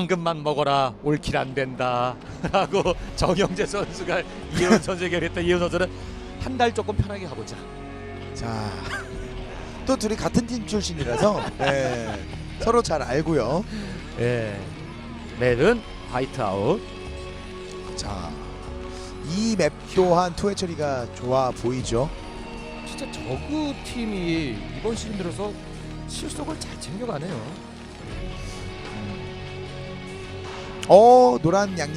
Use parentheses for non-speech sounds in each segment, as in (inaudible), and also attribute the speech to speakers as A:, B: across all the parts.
A: 상금만 먹어라. 올킬 안 된다. (laughs) 하고 정영재 선수가 이혜원 선수에게 그랬다. 이혜원 선수는 한 달 조금 편하게 가보자.
B: 자, 또 둘이 같은 팀 출신이라서 예, 서로 잘 알고요.
A: 예 맵은 화이트 아웃.
B: 자, 이 맵 또한 투회 처리가 좋아 보이죠.
A: 진짜 저그 팀이 이번 시즌 들어서 실속을 잘 챙겨가네요
B: 어, 노란 양이.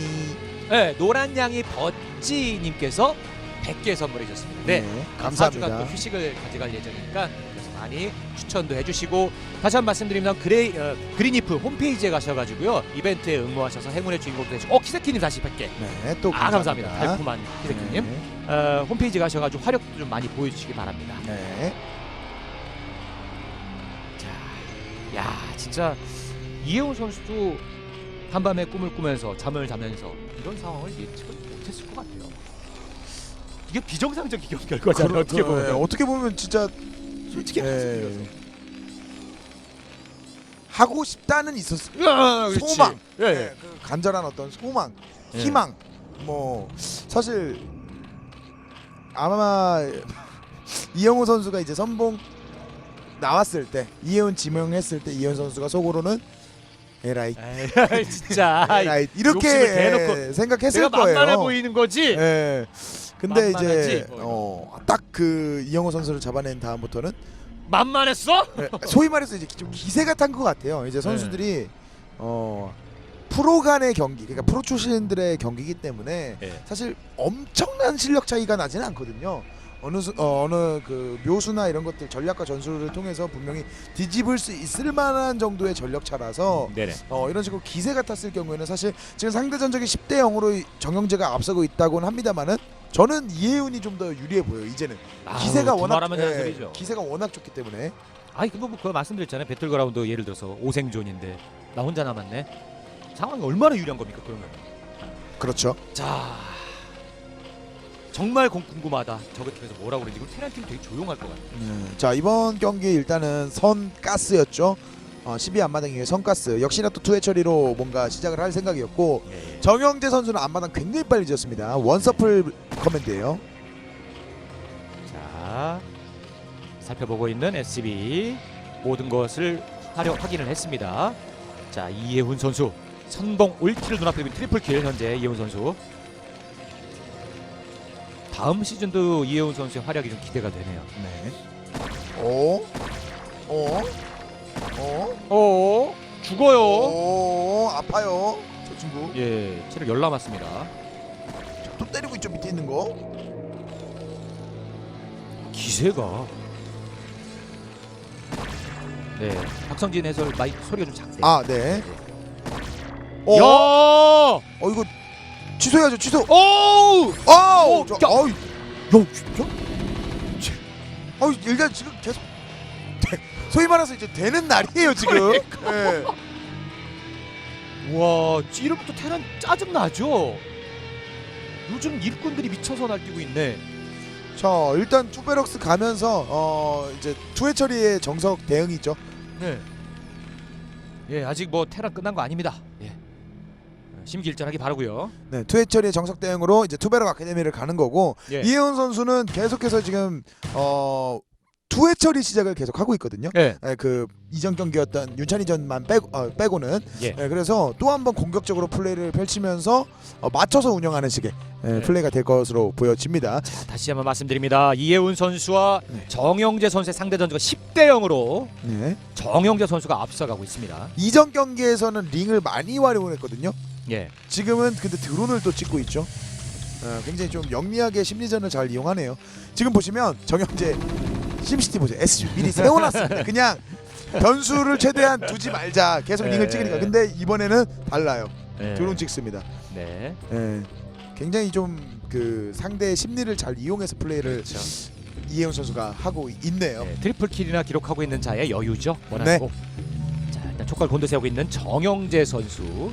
A: 네 노란 양이 버찌님께서 100개 선물해 주셨습니다. 네.
B: 네,
A: 4주간
B: 감사합니다.
A: 또 휴식을 가져갈 예정이니까 그래서 많이 추천도 해주시고 다시 한 번 말씀드리면 그레이 어, 그린이프 홈페이지에 가셔가지고요 이벤트에 응모하셔서 행운의 주인공도 해주고 어 키세키님 다시 100개.
B: 네,
A: 또아 감사합니다. 달콤한 키세키님.
B: 네,
A: 어, 홈페이지 가셔가지고 화력도 좀 많이 보여주시기 바랍니다.
B: 네.
A: 야 진짜 이혜원 선수도 한밤에 꿈을 꾸면서 잠을 자면서 이런 상황을 예측을 못했을 것 같아요 이게 비정상적인 결과잖아요
B: 그러-
A: 어떻게
B: 그-
A: 보면
B: 예, 어떻게 보면 진짜
A: 솔직히
B: 예,
A: 말씀드려서
B: 하고 싶다는 있었어.
A: 아, 그렇지.
B: 소망.
A: 예,
B: 예,
A: 예.
B: 그 간절한 어떤 소망,
A: 예.
B: 희망. 뭐 사실 아마 (laughs) 이영호 선수가 이제 선봉 나왔을 때 이혜원 지명했을 때 이혜원 선수가 속으로는 에라이
A: 에이, 진짜
B: 에라이 이렇게
A: 대놓고
B: 예, 생각했을
A: 내가
B: 거예요.
A: 만만해 보이는 거지.
B: 예. 근데
A: 만만하지?
B: 이제
A: 뭐
B: 어, 딱 그 이영호 선수를 잡아낸 다음부터는
A: 만만했어?
B: 예, 소위 말해서 이제 좀 기세가 탄 것 같아요. 이제 선수들이 어 프로 간의 경기, 그러니까 프로 출신들의 경기이기 때문에
A: 예.
B: 사실 엄청난 실력 차이가 나지는 않거든요. 어느 수, 어, 어느 그 묘수나 이런 것들 전략과 전술을 통해서 분명히 뒤집을 수 있을 만한 정도의 전력 차라서
A: 네네.
B: 어, 이런 식으로 기세가 탔을 경우에는 사실 지금 상대 전적이 10대 0으로 정영재가 앞서고 있다고는 합니다만은 저는 이혜훈이 좀 더 유리해 보여요. 이제는 기세가 워낙
A: 말하면 되는
B: 예,
A: 소리죠.
B: 기세가 워낙 좋기 때문에
A: 아니 그거 뭐 그거 말씀드렸잖아요. 배틀그라운드 예를 들어서 오생존인데 나 혼자 남았네. 상황이 얼마나 유리한 겁니까 그러면?
B: 그렇죠.
A: 자 정말 공- 궁금하다. 저그 팀에서 뭐라고 그러지? 그리고 테란 팀 되게 조용할 것 같아.
B: 음, 자 이번 경기 일단은 선가스였죠. 어, 12 앞마당 이후에 선가스 역시나 또 투회 처리로 뭔가 시작을 할 생각이었고
A: 예.
B: 정영재 선수는 앞마당 굉장히 빨리 지었습니다. 원서플 커맨드예요.
A: 자 살펴보고 있는 SCB 모든 것을 활용 확인을 했습니다. 자 이예훈 선수 선봉 올킬을 눈앞에 둔 트리플 킬 현재 이예훈 선수. 다음 시즌도 이예훈 선수의 활약이 좀 기대가 되네요.
B: 네. 오, 오, 오,
A: 어 죽어요.
B: 오, 아파요. 저 친구
A: 예 체력 열 남았습니다.
B: 또 때리고 있죠 밑에 있는 거.
A: 기세가. 네 박성진 해설 마이크 소리가 좀 작네요.
B: 아 네. 어,
A: 야!
B: 어 이거 취소해야죠 취소.
A: 오!
B: 아우,
A: 어,
B: 저,
A: 야.
B: 어이,
A: 야 진짜?
B: 어이 일단 지금 계속 되- 소위 말해서 이제 되는 날이에요 지금. 예.
A: 와 이름부터 테란 짜증 나죠. 요즘 일꾼들이 미쳐서 날뛰고 있네.
B: 자 일단 투베럭스 가면서 어 이제 투회 처리의 정석 대응이죠.
A: 네. 예 아직 뭐 테란 끝난 거 아닙니다. 예. 어, 심기일전하기 바라고요.
B: 네 처리의 정석 대응으로 이제 투베럭 아카데미를 가는 거고
A: 예.
B: 이혜원 선수는 계속해서 지금 어 처리 시작을 계속 하고 있거든요.
A: 예.
B: 네, 그 이전 경기였던 윤찬이전만 빼고 어, 빼고는
A: 예.
B: 네, 그래서 또 한번 공격적으로 플레이를 펼치면서 어, 맞춰서 운영하는 식의 예,
A: 네.
B: 플레이가 될 것으로 보여집니다.
A: 자, 다시 한번 말씀드립니다. 이혜훈 선수와
B: 네.
A: 정영재 선수의 상대 전적은 10대 0으로
B: 네.
A: 정영재 선수가 앞서가고 있습니다.
B: 이전 경기에서는 링을 많이 활용을 했거든요.
A: 예.
B: 지금은 근데 드론을 또 찍고 있죠. 어, 굉장히 좀 영리하게 심리전을 잘 이용하네요. 지금 보시면 정영재 심시티 보세요. SG 미리 세워놨습니다. 그냥 변수를 최대한 두지 말자. 계속
A: 네.
B: 링을 찍으니까. 근데 이번에는 달라요.
A: 네.
B: 드론 찍습니다.
A: 네.
B: 예. 굉장히 좀 그 상대의 심리를 잘 이용해서 플레이를
A: 그렇죠.
B: 이혜훈 선수가 하고 있네요.
A: 네, 트리플 킬이나 기록하고 있는 자의 여유죠. 원하고. 자 일단 촉각을 곤두세우고 있는 정영재 선수.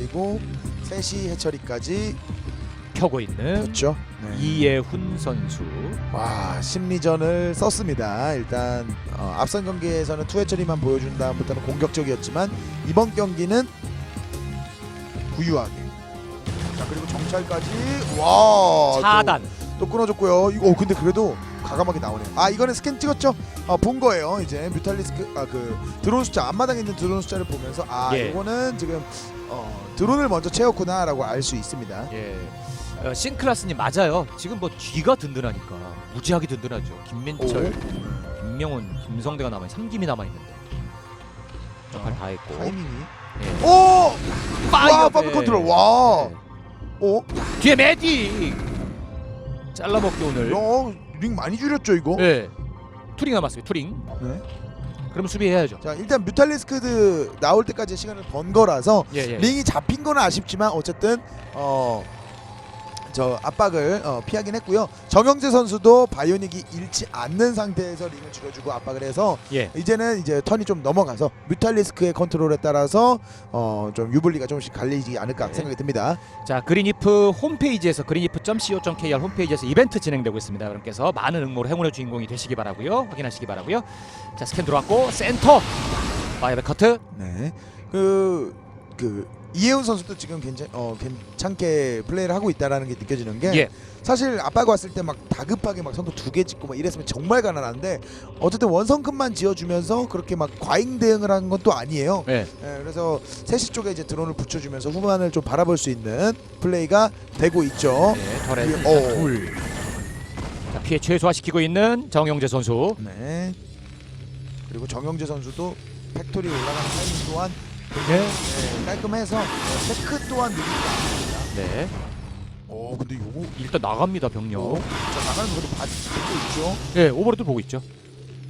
B: 그리고 3시 해처리까지
A: 켜고 있는
B: 그렇죠. 네.
A: 이예훈 선수.
B: 와 심리전을 썼습니다. 일단 어, 앞선 경기에서는 투회 처리만 보여준 다음부터는 공격적이었지만 이번 경기는 부유하게. 자 그리고 정찰까지 와
A: 차단.
B: 또, 또 끊어줬고요. 이거 어, 근데 그래도 과감하게 나오네요. 아 이거는 스캔 찍었죠? 아, 본 거예요. 이제 뮤탈리스크 아그 드론 숫자 앞마당에 있는 드론 숫자를 보면서 아
A: 예.
B: 이거는 지금 어, 드론을 먼저 채웠구나라고 알 수 있습니다.
A: 예. 어, 싱클라스님 맞아요. 지금 뭐 뒤가 든든하니까 무지하게 든든하죠. 김민철, 김명훈, 김성대가 남아 삼김이 남아 있는데 역할 다 했고.
B: 타이밍이.
A: 예.
B: 오!
A: 파이어
B: 와 파블 컨트롤 와.
A: 네.
B: 오.
A: 뒤에 메디 잘라먹기 오늘.
B: 어, 링 많이 줄였죠 이거.
A: 예. 투링 남았어요. 투링.
B: 네.
A: 그럼 수비해야죠.
B: 자 일단 뮤탈리스크드 나올 때까지 시간을 번 거라서
A: 예, 예.
B: 링이 잡힌 건 아쉽지만 어쨌든 어. 저 압박을 어, 피하긴 했고요. 정영재 선수도 바이오닉이 잃지 않는 상태에서 링을 줄여주고 압박을 해서
A: 예.
B: 이제는 이제 턴이 좀 넘어가서 뮤탈리스크의 컨트롤에 따라서 어, 좀 유불리가 조금씩 갈리지 않을까
A: 네.
B: 생각이 듭니다.
A: 자 그린이프 홈페이지에서 그린이프.co.kr 홈페이지에서 이벤트 진행되고 있습니다. 여러분께서 많은 응모로 행운의 주인공이 되시기 바라고요. 확인하시기 바라고요. 자 스캔 들어왔고 센터 파이어 커트
B: 네. 그, 그 이혜훈 선수도 지금 괜찮, 어, 괜찮게 플레이를 하고 있다라는 게 느껴지는 게
A: 예.
B: 사실 압박 왔을 때 막 다급하게 막 선도 두 개 찍고 막 이랬으면 정말 가난한데 어쨌든 원성큼만 지어주면서 그렇게 막 과잉 대응을 한 건 또 아니에요.
A: 네.
B: 예, 그래서 세시 쪽에 이제 드론을 붙여주면서 후반을 좀 바라볼 수 있는 플레이가 되고 있죠.
A: 네,
B: 예, 어.
A: 둘. 자 피해 최소화시키고 있는 정영재 선수.
B: 네. 그리고 정영재 선수도 팩토리 올라가는 타이밍 또한
A: 네.
B: 네, 깔끔해서 체크 또한 느리지 않습니다.
A: 네.
B: 오 근데 요거
A: 일단 나갑니다 병력.
B: 어? 자 나가는 것도 봐주고 있죠.
A: 예, 오버로드 보고 있죠.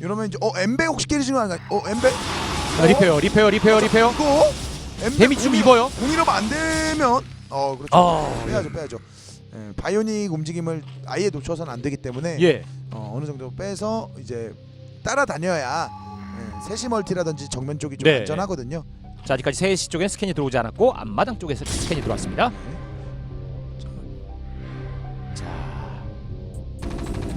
B: 이러면 이제 어 엠베 혹시 깨지는 거 아니야? 어 엠베
A: 자, 리페어, 리페어, 리페어, 리페어.
B: 이거 엠베
A: 데미지 좀
B: 공이-
A: 입어요.
B: 공이러면 안 되면 어 그렇죠.
A: 아,
B: 빼야죠 빼야죠. 예, 바이오닉 움직임을 아예 놓쳐서는 안 되기 때문에
A: 예.
B: 어, 어느 정도 빼서 이제 따라다녀야 예, 세시 멀티라든지 정면 쪽이 좀
A: 네.
B: 안전하거든요.
A: 자 아직까지 3시 쪽에 스캔이 들어오지 않았고 앞마당 쪽에서 스캔이 들어왔습니다. 자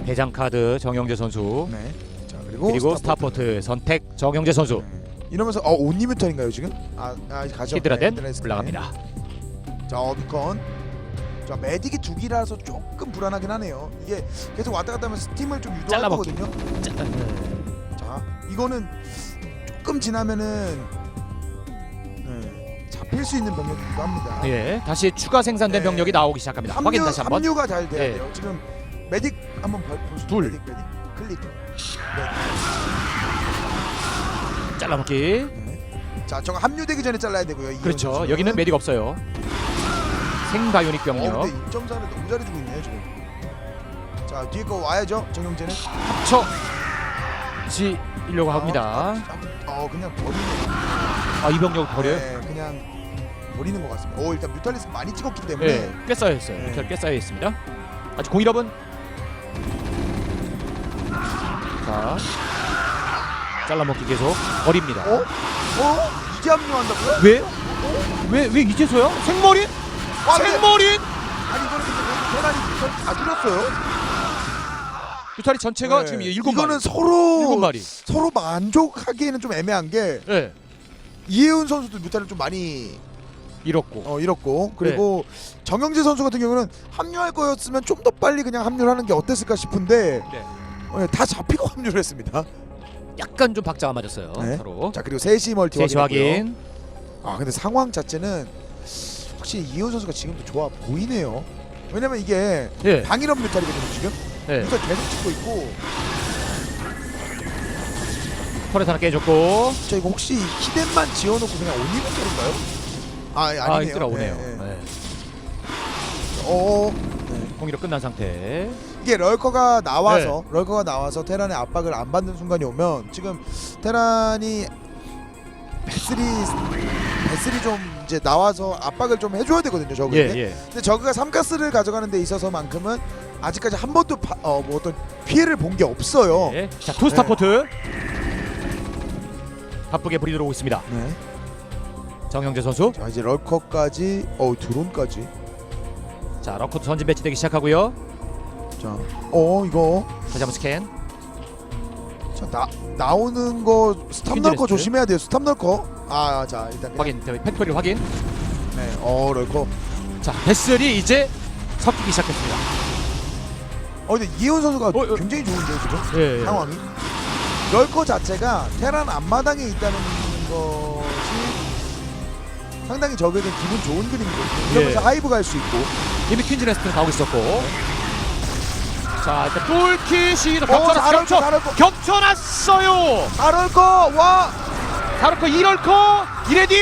A: 대장 카드 정영재 선수
B: 네. 자 그리고,
A: 그리고
B: 스타포트.
A: 선택 정영재 선수
B: 네. 이러면서 어 온리뮤턴인가요 지금? 아, 아 가죠.
A: 히드라덴
B: 네.
A: 올라갑니다.
B: 자 어비컨. 자 매딕이 두 기라서 조금 불안하긴 하네요. 이게 계속 왔다 갔다 하면서 스팀을 좀 유도할
A: 잘라먹기.
B: 거거든요.
A: 자,
B: 자 이거는 조금 지나면은 네, 잡힐 수 있는 병력이기도 합니다.
A: 예, 다시 추가 생산된
B: 네.
A: 병력이 나오기 시작합니다.
B: 합류,
A: 확인 다시 한번.
B: 합류가 잘 돼야
A: 네.
B: 돼요. 지금 메딕 한번 볼- 보시죠.
A: 둘.
B: 메딕 메딕 클릭.
A: 잘라먹기.
B: 네. 자 저거 합류되기 전에 잘라야 되고요. 이현
A: 그렇죠.
B: 선수는.
A: 여기는 메딕 없어요. 생바이오닉
B: 어,
A: 병력
B: 근데 2.4를 너무 잘해주고 있네요 지금. 자 뒤에 거 와야죠 정영재는.
A: 합쳐 지려고 합니다.
B: 어, 어 그냥 버리네.
A: 아 이 병력 버려요?
B: 네, 그냥 버리는 것 같습니다. 오 일단 뮤탈리스크 많이 찍었기 때문에.
A: 네, 꽤 쌓여 있어요.
B: 네.
A: 네. 꽤 쌓여 있습니다. 아직 공일업은 자 잘라먹기 계속 버립니다.
B: 어? 어? 이제 합류한다고요?
A: 왜? 왜? 왜 이제서야? 생머리?
B: 아, 근데-
A: 생머리?
B: 아니 이거는 근데 대란이 뮤탈 다 줄였어요.
A: 뮤탈이 전체가
B: 네.
A: 지금 일곱
B: 이거는
A: 마리.
B: 서로
A: 일곱 마리.
B: 서로 만족하기에는 좀 애매한 게
A: 예.
B: 이혜훈 선수도 뮤탈을 좀 많이
A: 잃었고.
B: 어, 잃었고 그리고
A: 네.
B: 정영재 선수 같은 경우는 합류할 거였으면 좀 더 빨리 그냥 합류를 하는 게 어땠을까 싶은데
A: 네.
B: 어, 다 잡히고 (laughs) 합류를 했습니다.
A: 약간 좀 박자가 맞았어요.
B: 네.
A: 서로.
B: 자 그리고 세시 멀티
A: 제시
B: 확인했고요.
A: 확인.
B: 아 근데 상황 자체는 확실히 이혜훈 선수가 지금도 좋아 보이네요. 왜냐면 이게
A: 예.
B: 방일업 뮤탈이거든요 지금.
A: 예.
B: 뮤탈 계속 찍고 있고
A: 터렛 하나 깨졌고.
B: 저 이거 혹시 히덴만 지어놓고 그냥 올리는 소인가요? 아 아니네요.
A: 아, 이들아 오네요.
B: 네, 네.
A: 네.
B: 어
A: 공이력 끝난 상태.
B: 이게 럴커가 나와서
A: 네.
B: 럴커가 나와서 테란의 압박을 안 받는 순간이 오면 지금 테란이 배슬이 배슬이 좀 이제 나와서 압박을 좀 해줘야 되거든요
A: 예,
B: 저그에게.
A: 예.
B: 근데 저그가 삼가스를 가져가는 데 있어서만큼은 아직까지 한 번도 파, 어, 뭐 어떤 피해를 본 게 없어요.
A: 예. 자, 투스타포트. 바쁘게 불이 들어오고 있습니다.
B: 네.
A: 정영재 선수.
B: 자 이제 럴커까지 어 드론까지.
A: 자, 러커도 전진 배치되기 시작하고요.
B: 자, 어 이거
A: 다시 한번 스캔.
B: 자, 나 나오는 거 스탑 거
A: 퀸즈레스트.
B: 조심해야 돼요. 스탑 거. 아, 자 일단
A: 확인. 네, 팩토리 확인.
B: 네, 어 럴코.
A: 자, 베슬이 이제 섞이기 시작했습니다.
B: 어 근데 이혜원 선수가
A: 어, 어.
B: 굉장히 좋은데요 지금
A: 예. 예.
B: 상황이. 럴코 자체가 테란 앞마당에 있다는 것이 상당히 적에게 기분 좋은 그림이거든요. 그러면서
A: 예.
B: 하이브 갈 수 있고.
A: 이미 퀸즈 레스트는 가고 있었고. 자, 일단
B: 어,
A: 겹쳐놨, 겹쳐,
B: 럴코.
A: 겹쳐놨어요.
B: 아 럴코 와,
A: 다르코 이럴커 이레디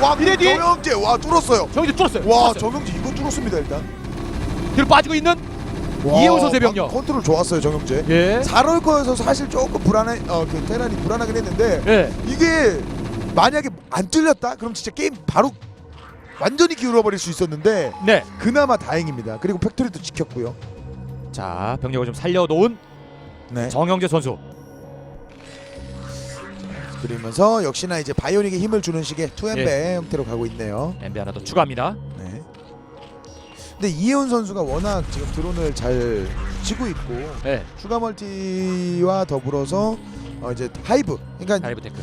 B: 와
A: 이레디?
B: 정영재 와 뚫었어요.
A: 저기도 뚫었어요.
B: 와
A: 뚫었어요.
B: 정영재 이거 뚫었습니다 일단.
A: 뒤로 빠지고 있는
B: 와,
A: 이혜원 선수의 병력.
B: 컨트롤 좋았어요 정영재.
A: 예.
B: 4럴 거여서 사실 조금 불안해 어그 테란이 불안하긴 했는데
A: 예.
B: 이게 만약에 안 뚫렸다 그럼 진짜 게임 바로 완전히 기울어 버릴 수 있었는데
A: 네.
B: 그나마 다행입니다. 그리고 팩토리도 지켰고요.
A: 자, 병력을 좀 살려놓은
B: 네.
A: 정영재 선수.
B: 그러면서 역시나 이제 바이오닉에 힘을 주는 식의 투엠베
A: 예.
B: 형태로 가고 있네요.
A: 엠비 하나 더 추가합니다.
B: 네. 근데 이혜원 선수가 워낙 지금 드론을 잘 치고 있고
A: 네.
B: 추가 멀티와 더불어서 어 이제 하이브 그러니까
A: 다이브 테크.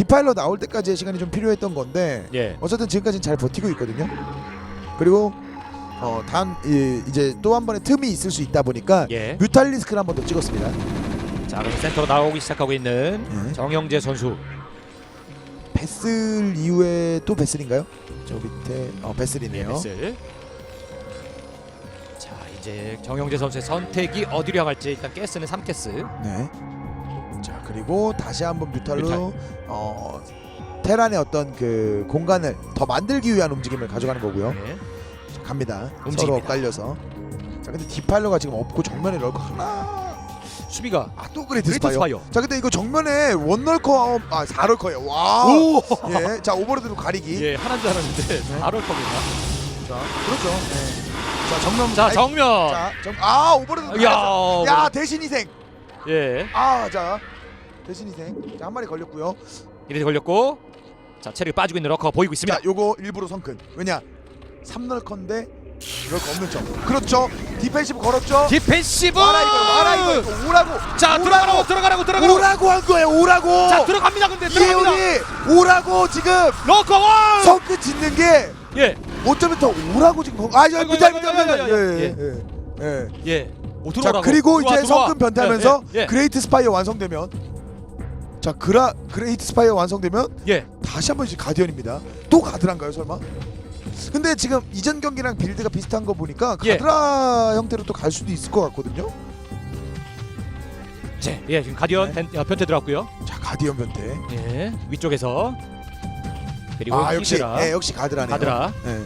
B: 디파일러 나올 때까지의 시간이 좀 필요했던 건데
A: 예.
B: 어쨌든 지금까지는 잘 버티고 있거든요. 그리고 어단 이제 또 한 번의 틈이 있을 수 있다 보니까
A: 예.
B: 뮤탈리스크를 한 번 더 찍었습니다.
A: 자, 그럼 센터로 나오기 시작하고 있는
B: 네.
A: 정영재 선수.
B: 베슬 이후에 또 베슬인가요? 저 밑에 어 베슬이네요.
A: 베슬. 자, 이제 정영재 선수의 선택이 어디로 향할지 일단 가스는 3가스.
B: 네. 자 그리고 다시 한번 뮤탈로
A: 뮤탈.
B: 어 테란의 어떤 그 공간을 더 만들기 위한 움직임을 가져가는 거고요.
A: 네.
B: 자, 갑니다. 서로
A: 움직입니다.
B: 엇갈려서. 자 근데 디파일러가 지금 없고 정면에 럴거 하나.
A: 수비가
B: 아 또 그레이트
A: 그레이트
B: 스파이어.
A: 스파이어.
B: 자 근데 이거 정면에 원널커 아 4럴커예요. 와.
A: 오!
B: 예. 자 오버로드로 가리기.
A: 예, 하나인 줄 알았는데 바로 겁니다.
B: 자 그렇죠. 네. 자 정면.
A: 자,
B: 아이,
A: 정면.
B: 자, 정, 아 오버로드.
A: 야,
B: 야 대신 희생.
A: 예.
B: 아 자 대신 희생. 자 한 마리 걸렸고요.
A: 이래 걸렸고. 자, 체력이 빠지고 있는 러커가 보이고 있습니다.
B: 자 요거 일부러 성큰. 왜냐 3널컨데 럴거 없는 점. 그렇죠. 디펜시브 걸었죠.
A: 디펜시브.
B: 와라 이거 와라 이거 이거 오라고.
A: 자,
B: 오라고.
A: 들어가라고 들어가라고 들어가라고.
B: 오라고 한 거예요. 오라고.
A: 자, 들어갑니다. 근데 들어갑니다.
B: 이혜원이 오라고 지금
A: 러커 와!
B: 성큰 짓는 게
A: 예.
B: 어쩌면 더 오라고 지금 거- 아 여기
A: 아이고,
B: 밑에
A: 아이고,
B: 밑에
A: 아이고,
B: 밑에
A: 아이고, 아이고.
B: 예, 예, 예.
A: 예. 오,
B: 자
A: 들어오라고.
B: 그리고
A: 들어와,
B: 이제
A: 들어와.
B: 성큼 변태하면서
A: 예, 예,
B: 그레이트 스파이어 완성되면 자 그라 그레이트 스파이어 완성되면
A: 예. 예.
B: 다시 한번 이제 가디언입니다. 또 가드란가요 설마? 근데 지금 이전 경기랑 빌드가 비슷한 거 보니까
A: 예.
B: 가드라 형태로 또 갈 수도 있을 것 같거든요.
A: 제, 예, 지금 가디언 벤, 어, 변태 들어갔고요.
B: 자 가디언 변태.
A: 예. 위쪽에서 그리고
B: 아 역시
A: 히드라,
B: 예, 역시 가드라네요.
A: 가드라.
B: 예.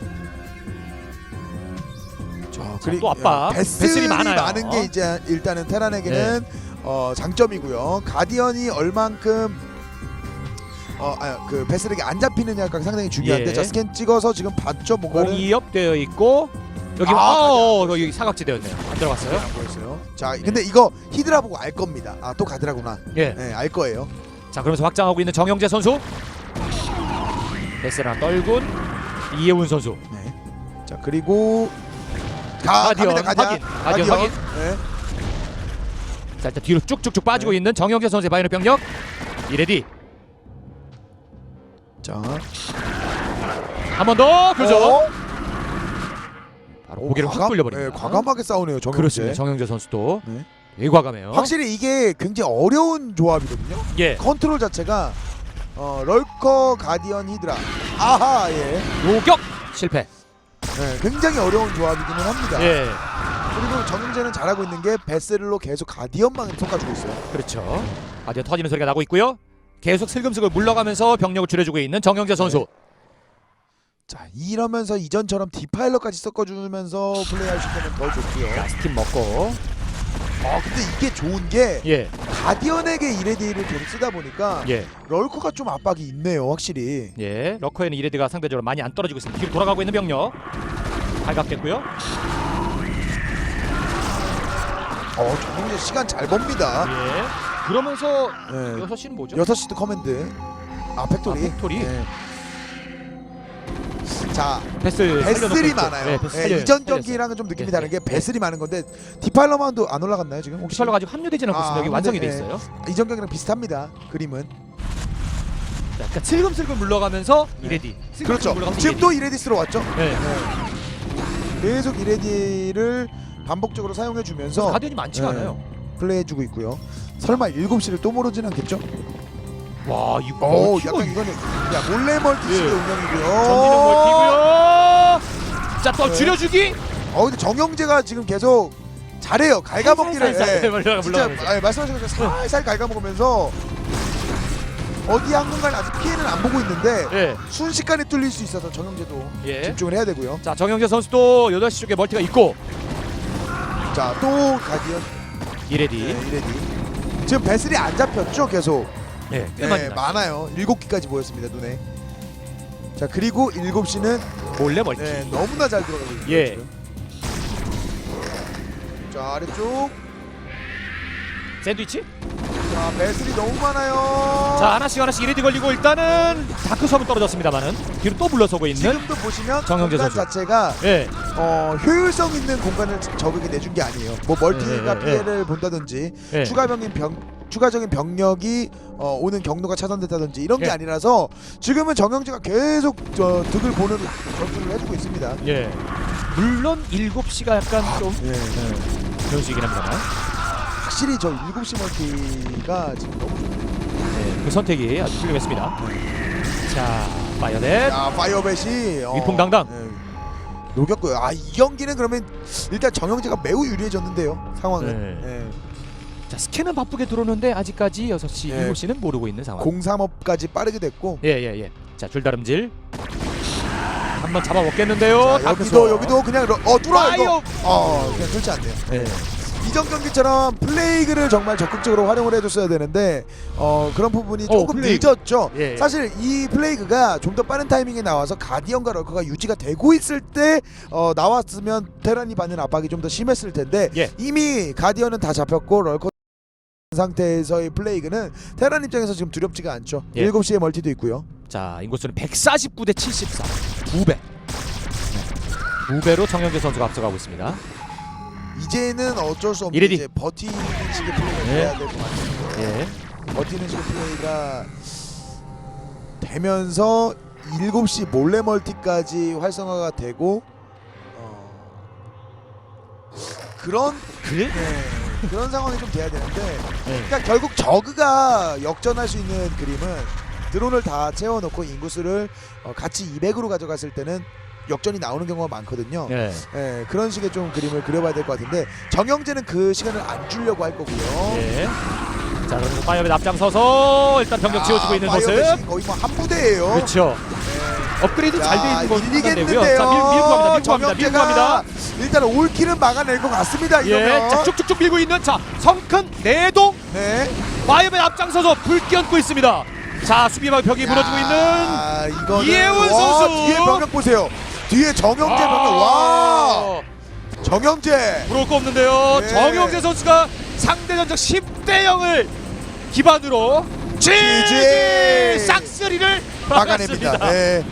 A: 자또 아빠.
B: 베슬이,
A: 베슬이 많아요.
B: 많은 게 이제 일단은 테란에게는 어, 장점이고요. 가디언이 얼만큼 어그 베슬에게 안 잡히느냐가 상당히 중요한데
A: 예.
B: 자 스캔 찍어서 지금 봤죠 뭔가를
A: 공이업 되어 있고 여기
B: 아,
A: 아, 어, 여기 사각지 되었네요. 안 들어갔어요?
B: 안 보였어요. 자 근데 이거 히드라 보고 알 겁니다. 아 또 가드라구나.
A: 예.
B: 네, 알 거예요.
A: 자, 그러면서 확장하고 있는 정영재 선수. 베스랑 떨군 이예훈 선수.
B: 네. 자 그리고 가
A: 가디언
B: 갑니다. 가디언.
A: 확인. 가디언 확인.
B: 네.
A: 자, 일단 뒤로 쭉쭉쭉 빠지고
B: 네.
A: 있는 정영재 선수의 바이너 병력. 이레디.
B: 자
A: 한 번 더. 그죠?
B: 어?
A: 바로
B: 오,
A: 고개를 확
B: 과감-
A: 돌려버립니다.
B: 네, 과감하게 싸우네요. 정영재.
A: 그렇습니다. 정영재 선수도
B: 네.
A: 되게 과감해요.
B: 확실히 이게 굉장히 어려운 조합이거든요.
A: 예.
B: 컨트롤 자체가 어, 럴커 가디언 히드라. 아하 예.
A: 요격 실패.
B: 네, 굉장히 어려운 조합이기는 합니다.
A: 예.
B: 그리고 정영재는 잘하고 있는 게 베스를로 계속 가디언만 솎아주고 있어요.
A: 그렇죠. 아디오 터지는 소리가 나고 있고요. 계속 슬금슬금 물러가면서 병력을 줄여주고 있는 정영재 선수.
B: 자 이러면서 이전처럼 디파일러까지 섞어주면서 플레이할 수 있다면 더 좋고요.
A: 자, 스팀 먹고.
B: 어 근데 이게 좋은 게
A: 예.
B: 가디언에게 이레디를 계속 쓰다 보니까
A: 예.
B: 럴커가 좀 압박이 있네요, 확실히.
A: 예. 러커에는 이레드가 상대적으로 많이 안 떨어지고 있습니다. 뒤로 돌아가고 있는 병력. 발각됐고요.
B: 어 정영재 시간 잘 봅니다.
A: 예. 그러면서
B: 네.
A: 6시는 뭐죠?
B: 6시도 커맨드. 아 팩토리.
A: 아, 팩토리.
B: 네. 자
A: 베슬 살려놓고 있죠.
B: 많아요.
A: 네, 베슬
B: 예,
A: 살려-
B: 이전. 경기랑은 좀 느낌이
A: 네,
B: 다른 게 배슬이 많은 건데 디팔러만도 안 올라갔나요 지금? 혹시
A: 디팔러가 아직 합류되지는 않고
B: 아,
A: 있습니다. 여기 완성이 돼
B: 네.
A: 있어요.
B: 이전 경기랑 비슷합니다. 그림은
A: 자, 약간 슬금슬금 물러가면서
B: 네.
A: 이레디. 슬금슬금
B: 그렇죠.
A: 물러가면서
B: 지금 또 이레디스로 왔죠.
A: 이레디. 네.
B: 계속 이레디를 반복적으로 사용해주면서
A: 가디언이 많지가
B: 네.
A: 않아요.
B: 플레이해주고 있고요. 설마 7시를 또 모르진 않겠죠?
A: 와 이거
B: 오,
A: 멀티가
B: 약간 이거는 야, 몰래 멀티식의
A: 예.
B: 운영이고요.
A: 전진형 멀티고요. 자또
B: 네.
A: 줄여주기.
B: 어, 근데 정영재가 지금 계속 잘해요. 갉아먹기를.
A: 살살살
B: 예.
A: 물러가
B: 진짜
A: 물러가면서.
B: 아, 말씀하신 것처럼 살살 갉아먹으면서 어디 한 공간 아직 피해는 안 보고 있는데
A: 예.
B: 순식간에 뚫릴 수 있어서 정영재도
A: 예.
B: 집중을 해야 되고요.
A: 자 정영재 선수도 8시 쪽에 멀티가 있고
B: 자, 또 가디언
A: 이레디.
B: 네, 이레디. 지금 배슬이 안 잡혔죠, 계속.
A: 예. 꽤
B: 네,
A: 많이 나.
B: 많아요. 7기까지 보였습니다, 눈에. 자, 그리고 7시는
A: 몰래 멀티.
B: 네, 너무나 잘 들어가고 있어요.
A: 예.
B: 지금. 자, 아래쪽.
A: 샌드위치.
B: 자, 배슬이 너무 많아요.
A: 자 하나씩 하나씩 이레디 걸리고 일단은 다크섬은 떨어졌습니다만은 뒤로 또 물러서고 있는.
B: 지금도 보시면
A: 정영재
B: 공간
A: 선수.
B: 자체가
A: 예.
B: 어, 효율성 있는 공간을 적에게 내준 게 아니에요. 뭐 멀티가
A: 예, 예, 예.
B: 피해를 본다든지
A: 예.
B: 추가적인 병 추가적인 병력이 어, 오는 경로가 차단됐다든지 이런 게
A: 예.
B: 아니라서 지금은 정영재가 계속 저 득을 보는 전투를 해주고 있습니다.
A: 예. 물론 7시가 약간 좀
B: 예.
A: 변수이긴 합니다만.
B: 확실히 저 7시 멀티가 지금 너무 좋네요.
A: 네, 그 선택이 아주 훌륭했습니다. 자, 파이어넷.
B: 야, 파이어벳이 어,
A: 위풍당당.
B: 예, 녹였고요. 아, 이 경기는 그러면 일단 정영재가 매우 유리해졌는데요. 상황은.
A: 네.
B: 예.
A: 자, 스캔은 바쁘게 들어오는데 아직까지 6시,
B: 예.
A: 7시는 모르고 있는 상황.
B: 035까지 빠르게 됐고
A: 예, 예, 예. 자, 줄다름질. 한번 잡아먹겠는데요.
B: 자, 여기도 여기도 그냥 러- 어 뚫어요
A: 파이어.
B: 이거. 어 그냥 뚫지 않네요.
A: 예.
B: 이전 경기처럼 플레이그를 정말 적극적으로 활용을 해줬어야 되는데 어 그런 부분이 조금
A: 플레이그.
B: 늦었죠.
A: 예.
B: 사실 이 플레이그가 좀 더 빠른 타이밍에 나와서 가디언과 럴커가 유지가 되고 있을 때 어, 나왔으면 테란이 받는 압박이 좀 더 심했을 텐데
A: 예.
B: 이미 가디언은 다 잡혔고 럴커 상태에서의 플레이그는 테란 입장에서 지금 두렵지가 않죠.
A: 예.
B: 7시에 멀티도 있고요.
A: 자, 인구수는 149 대 74. 두 배. 두 배로 정영재 선수가 앞서가고 있습니다.
B: 이제는 어쩔 수 없는
A: 이레디.
B: 이제 버티는 식의 플레이가
A: 예.
B: 돼야 될 것 같아요.
A: 예.
B: 버티는 식의 플레이가 되면서 7시 몰래 멀티까지 활성화가 되고 어, 그런
A: 그래?
B: 네, 그런 상황이 좀 돼야 되는데
A: 예.
B: 그러니까 결국 저그가 역전할 수 있는 그림은 드론을 다 채워놓고 인구수를 어, 같이 200으로 가져갔을 때는 역전이 나오는 경우가 많거든요.
A: 예.
B: 예, 그런 식의 좀 그림을 그려봐야 될 것 같은데 정영재는 그 시간을 안 주려고 할 거고요.
A: 예. 자, 그리고 파이어벳 앞장서서 일단 병력 지어주고 있는 모습.
B: 아, 거의 뭐 한 부대예요.
A: 그렇죠.
B: 예.
A: 업그레이드 잘 돼 있는 거
B: 밀리겠는데요.
A: 자, 밀, 밀고 갑니다. 밀고 갑니다. 밀고
B: 정영재가
A: 갑니다.
B: 일단 올킬은 막아낼 것 같습니다.
A: 예,
B: 이러면.
A: 자, 쭉쭉쭉 밀고 있는 자 성큰 내동
B: 네.
A: 마이어맨 앞장서서 불 끼얹고 있습니다. 자 수비막 벽이 무너지고 있는
B: 아, 이거는 와,
A: 선수.
B: 뒤에 병력 보세요. 뒤에 정영재
A: 아,
B: 병력 와. 정영재.
A: 부러울 거 없는데요.
B: 네.
A: 정영재 선수가 상대 전적 10대 0을 기반으로
B: GG.
A: GG 싹쓸이를
B: 막아냅니다.
A: 막았습니다.
B: 네.